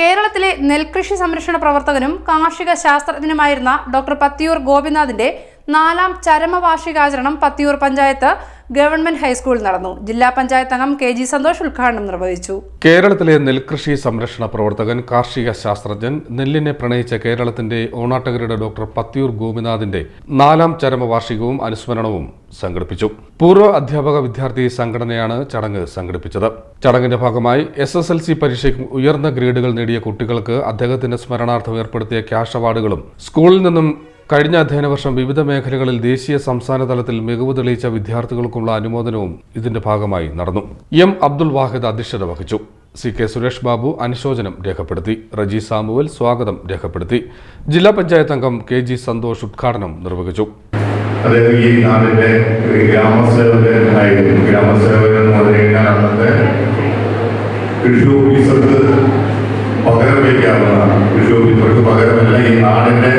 കേരളത്തിലെ നെൽകൃഷി സംരക്ഷണ പ്രവർത്തകനും കാർഷിക ശാസ്ത്രജ്ഞനുമായിരുന്ന ഡോക്ടർ പത്തിയൂർ ഗോപിനാഥിന്റെ നാലാം ചരമവാർഷികാചരണം പത്തിയൂർ പഞ്ചായത്ത് ഗവൺമെന്റ് ഹൈസ്കൂളിൽ നടന്നു. ജില്ലാ പഞ്ചായത്ത് അംഗം കെ ജി സന്തോഷ് ഉദ്ഘാടനം നിർവഹിച്ചു. കേരളത്തിലെ നെൽകൃഷി സംരക്ഷണ പ്രവർത്തകൻ കാർഷിക ശാസ്ത്രജ്ഞൻ നെല്ലിനെ പ്രണയിച്ച കേരളത്തിന്റെ ഓണാട്ടകരുടെ ഡോക്ടർ പത്തിയൂർ ഗോപിനാഥിന്റെ നാലാം ചരമവാർഷികവും അനുസ്മരണവും സംഘടിപ്പിച്ചു. പൂർവ അധ്യാപക വിദ്യാർത്ഥി സംഘടനയാണ് ചടങ്ങ് സംഘടിപ്പിച്ചത്. ചടങ്ങിന്റെ ഭാഗമായി എസ് എസ് എൽ സി പരീക്ഷയ്ക്ക് ഉയർന്ന ഗ്രേഡുകൾ നേടിയ കുട്ടികൾക്ക് അദ്ദേഹത്തിന്റെ സ്മരണാർത്ഥം ഏർപ്പെടുത്തിയ ക്യാഷ് അവാർഡുകളും സ്കൂളിൽ നിന്നും കഴിഞ്ഞ അധ്യയന വർഷം വിവിധ മേഖലകളിൽ ദേശീയ സംസ്ഥാന തലത്തിൽ മികവ് തെളിയിച്ച വിദ്യാർത്ഥികൾക്കുള്ള അനുമോദനവും ഇതിന്റെ ഭാഗമായി നടന്നു. എം. അബ്ദുൽ വാഹിദ് അധ്യക്ഷത വഹിച്ചു. സി. കെ. സുരേഷ് ബാബു അനുശോചനം രേഖപ്പെടുത്തി. റജി സാമുവൽ സ്വാഗതം രേഖപ്പെടുത്തി. ജില്ലാ പഞ്ചായത്ത് അംഗം കെ ജി സന്തോഷ് ഉദ്ഘാടനം നിർവഹിച്ചു. അദ്ദേഹം ഈ നാടിന്റെ ഗ്രാമസേവകനായിരുന്നു ഗ്രാമസേവകൻ എന്ന് പറഞ്ഞു കഴിഞ്ഞാൽ അന്നത്തെ കൃഷി ഓഫീസർക്ക് പകരം വയ്ക്കാവുന്നതാണ്. കൃഷി ഓഫീസർക്ക് പകരമല്ല ഈ നാടിന്റെ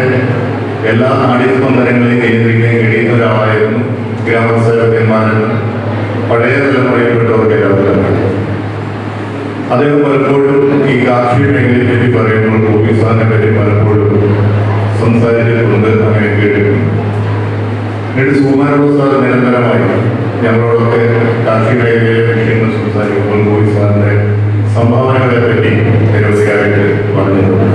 എല്ലാ നാട്യസ്പന്ദനങ്ങളെയും നിയന്ത്രിക്കാൻ കഴിയുന്ന ഒരാളായിരുന്നു ഗ്രാമസേവകന്മാരെന്ന് പഴയ തലമുറയിൽപ്പെട്ടവർക്ക് പിന്നീട് സുകുമാരനോട് സാർ നിരന്തരമായി ഞങ്ങളോടൊക്കെ കാർഷിക മേഖലയിലെ വിഷയങ്ങൾ സംസാരിക്കുമ്പോൾ പോയി സാറിന്റെ സംഭാവനകളെ പറ്റി നിരവധിയായിട്ട് പറഞ്ഞിട്ടുണ്ട്.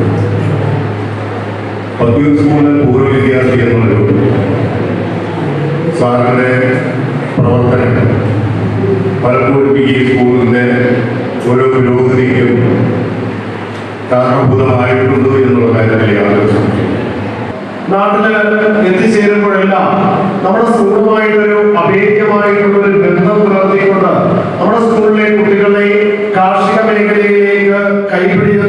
പബ്ലിക് സ്കൂളിലെ പൂർവ വിദ്യാർത്ഥി എന്നുള്ളൊരു സാറിന്റെ പ്രവർത്തനം. പലപ്പോഴും ഈ സ്കൂളിന്റെ ഓരോ പുരോഗതിക്കും കാരണഭൂതമായിട്ടുണ്ട് എന്നുള്ള കാര്യത്തിൽ യാതൊരു നാട്ടിൽ എത്തിച്ചേരുമ്പോഴെല്ലാം നമ്മുടെ സ്കൂളുമായിട്ടൊരു അഭേദ്യമായിട്ടുള്ള ഒരു ബന്ധം പുലർത്തിക്കൊണ്ട് നമ്മുടെ സ്കൂളിലെ കുട്ടികളെ കാർഷിക മേഖലയിലേക്ക് കൈപിടിച്ച്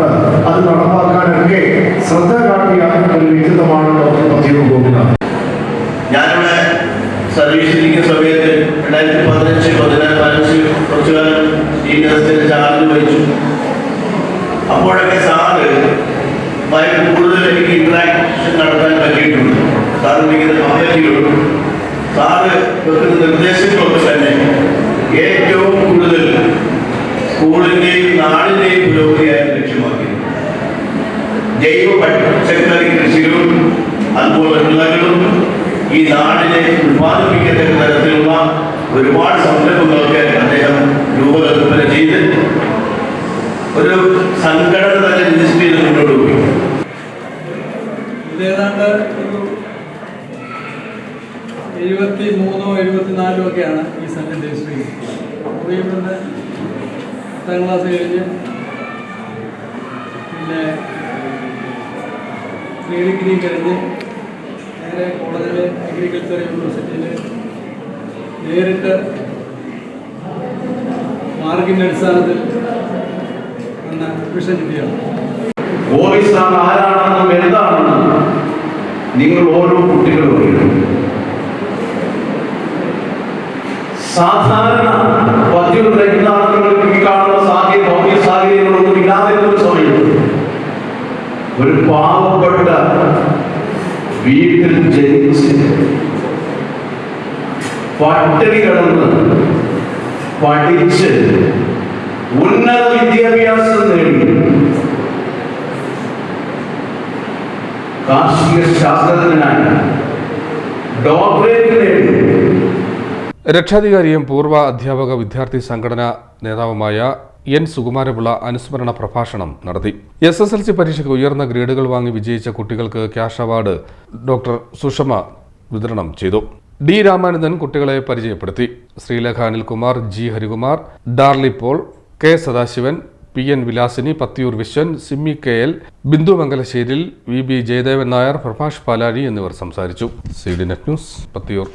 കേന്ദ്രീകരിച്ചുകൊണ്ട് അത് നടപ്പാക്കാനൊക്കെ ശ്രദ്ധ കാട്ടിയ ഒരു വ്യക്തിത്വമാണ് ഡോക്ടർ പത്തിയൂർ ഗോപിനാഥ് ഞാനിവിടെ സർവീസിലിരിക്കുന്ന സമയത്ത് രണ്ടായിരത്തി പതിനഞ്ച് പതിനാറ് പതിനഞ്ച് കുറച്ചു കാലം ടീച്ചേഴ്സിന്റെ ചാർജ് വഹിച്ചു. അപ്പോഴൊക്കെ സാറ് ഭയങ്കര കൂടുതൽ എനിക്ക് ഇന്ററാക്ഷൻ നടത്താൻ പറ്റിയിട്ടുണ്ട്. സാറ് വിളിക്കുന്ന കമ്മിറ്റികളും സാറ് വെക്കുന്ന നിർദ്ദേശങ്ങളൊക്കെ തന്നെ ഏറ്റവും കൂടുതൽ സ്കൂളിന്റെയും ഈ നാടിനെ ഉത്പാദിപ്പിക്കത്തക്ക തരത്തിലുള്ള ഒരുപാട് സംരംഭങ്ങൾക്ക് അദ്ദേഹം രൂപകൽപ്പന ചെയ്ത് ഒരു സംഘടന തന്നെ രജിസ്റ്റർ ചെയ്ത് മുന്നോട്ട് പോയി എഴുപത്തി മൂന്നോ എഴുപത്തിനാലോ ഒക്കെയാണ് ഈ സംഘം രജിസ്റ്റർ ചെയ്തത് അപ്പോൾ ഇവിടുന്ന് പത്താം ക്ലാസ് കഴിഞ്ഞ് പിന്നെ ഡിഗ്രി കഴിഞ്ഞ് നേരെ കോളേജിലെ അഗ്രികൾച്ചർ യൂണിവേഴ്സിറ്റിയിൽ നേരിട്ട് മാർക്കിന്റെ അടിസ്ഥാനത്തിൽ എന്ന വിഷൻ ആരാണെന്നും എന്താണെന്നും നിങ്ങൾ ഓരോ കുട്ടികളും സാധാരണ പദ്യം രക്താണുങ്ങൾക്ക് ഈ കാണുന്ന സാഹചര്യം ഭൗതിക സാഹചര്യങ്ങളൊന്നും ഇല്ലാതിരുന്ന ഒരു ഒരു പാവപ്പെട്ട വീട്ടിൽ ജനിച്ച് പട്ടിണി കിടന്ന് പഠിച്ച് ഉന്നത വിദ്യാഭ്യാസം നേടി. കാർഷിക ശാസ്ത്രജ്ഞനായി ഡോക്ടറേറ്റ് നേടി. രക്ഷാധികാരിയും പൂർവ അധ്യാപക വിദ്യാർത്ഥി സംഘടനാ നേതാവുമായ എൻ സുകുമാരപിള്ള അനുസ്മരണ പ്രഭാഷണം നടത്തി. എസ് എസ് എൽ സി പരീക്ഷയ്ക്ക് ഉയർന്ന ഗ്രേഡുകൾ വാങ്ങി വിജയിച്ച കുട്ടികൾക്ക് ക്യാഷ് അവാർഡ് ഡോക്ടർ സുഷമ വിതരണം ചെയ്തു. ഡി രാമാനന്ദൻ കുട്ടികളെ പരിചയപ്പെടുത്തി. Sreelekha Anilkumar G Harikumar Darly Paul K Sadasivan P N Vilasini Pathiyoor Viswan Simmy K L Bindu Mangalasseril V B Jayadevan Nair Prabhash Palazhi എന്നിവർ സംസാരിച്ചു. C D net news Pathiyoor.